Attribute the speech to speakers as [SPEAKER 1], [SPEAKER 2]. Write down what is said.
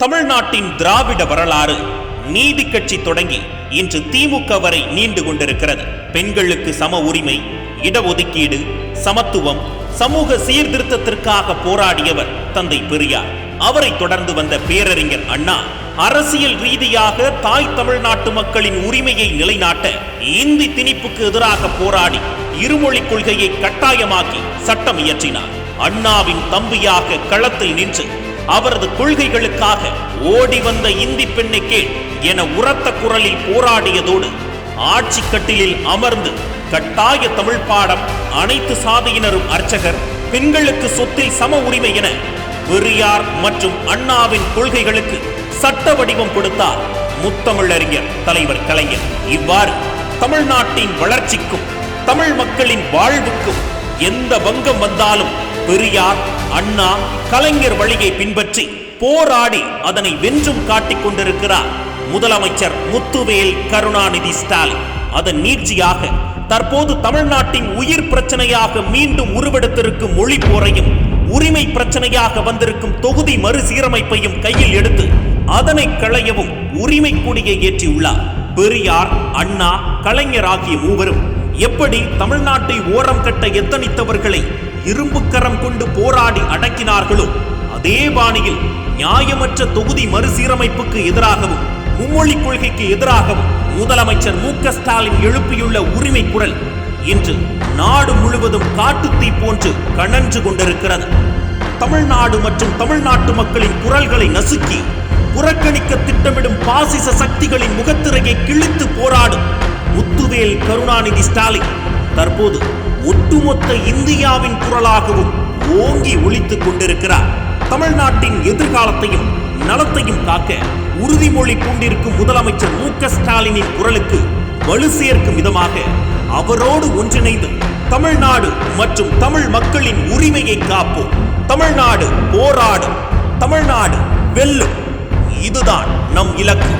[SPEAKER 1] தமிழ்நாட்டின் திராவிட வரலாறு நீதி கட்சி தொடங்கி இன்று திமுக வரை நீண்டு கொண்டிருக்கிறது. பெண்களுக்கு சம உரிமை இடஒதுக்கீடு சமத்துவம் சமூக சீர்திருத்தத்திற்காக போராடியவர் தந்தை பெரியார். அவரை தொடர்ந்து வந்த பேரறிஞர் அண்ணா அரசியல் ரீதியாக தாய் தமிழ்நாட்டு மக்களின் உரிமையை நிலைநாட்ட இந்தி திணிப்புக்கு எதிராக போராடி இருமொழி கொள்கையை கட்டாயமாக்கி சட்டம் இயற்றினார். அண்ணாவின் தம்பியாக களத்தில் நின்று அவரது கொள்கைகளுக்காக ஓடி வந்த இந்தி பெண்ணை கேள் என உரத்த குரலில் போராடியதோடு ஆட்சி கட்டிலில் அமர்ந்து கட்டாய தமிழ் பாடம் அனைத்து சாதியினரும் அர்ச்சகர் பெண்களுக்கு சொத்தில் சம உரிமை என பெரியார் மற்றும் அண்ணாவின் கொள்கைகளுக்கு சட்ட வடிவம் கொடுத்தார் முத்தமிழறிஞர் தலைவர் கலைஞர். இவ்வாறு தமிழ்நாட்டின் வளர்ச்சிக்கும் தமிழ் மக்களின் வாழ்வுக்கும் எந்த பங்கம் வந்தாலும் பெரியார் அண்ணா கலைஞர் வழியை பின்பற்றி போராடி அதனை வென்றும் காட்டிக் கொண்டிருக்கிறார். முதலமைச்சர் முத்துவேல் கருணாநிதி ஸ்டாலின். அதன் நீட்சியாக தற்போது தமிழ்நாட்டின் உயிர் பிரச்சனையாக மீண்டும் உருவெடுத்திருக்கும் மொழி போரையும் உரிமை பிரச்சனையாக வந்திருக்கும் தொகுதி மறுசீரமைப்பையும் கையில் எடுத்து அதனை களையவும் உரிமை கொடியை ஏற்றியுள்ளார். பெரியார் அண்ணா கலைஞர் ஆகிய மூவரும் எப்படி தமிழ்நாட்டை ஓரம் கட்ட எத்தனித்தவர்களை இரும்புக்கரம் கொண்டு போராடி அடக்கினார்களோ அதே பாணியில் நியாயமற்ற தொகுதி மறுசீரமைப்புக்கு எதிராகவும் மும்மொழி கொள்கைக்கு எதிராகவும் முதலமைச்சர் மு க ஸ்டாலின் எழுப்பியுள்ள உரிமை குரல் இன்று நாடு முழுவதும் காட்டுத்தீ போன்று கணன்று கொண்டிருக்கிறது. தமிழ்நாடு மற்றும் தமிழ்நாட்டு மக்களின் குரல்களை நசுக்கி புறக்கணிக்க திட்டமிடும் பாசிச சக்திகளின் முகத்திரையை கிழித்து போராடும் முத்துவேல் கருணாநிதி ஸ்டாலின் தற்போது ஒட்டுமொத்த இந்தியாவின் குரலாகவும் ஓங்கி ஒழித்துக் கொண்டிருக்கிறார். தமிழ்நாட்டின் எதிர்காலத்தையும் நலத்தையும் காக்க உறுதிமொழி பூண்டிருக்கும் முதலமைச்சர் மு க ஸ்டாலினின் குரலுக்கு வலு சேர்க்கும் விதமாக அவரோடு ஒன்றிணைந்து தமிழ்நாடு மற்றும் தமிழ் மக்களின் உரிமையை காப்போம். தமிழ்நாடு போராடும். தமிழ்நாடு வெல்லும். இதுதான் நம் இலக்கு.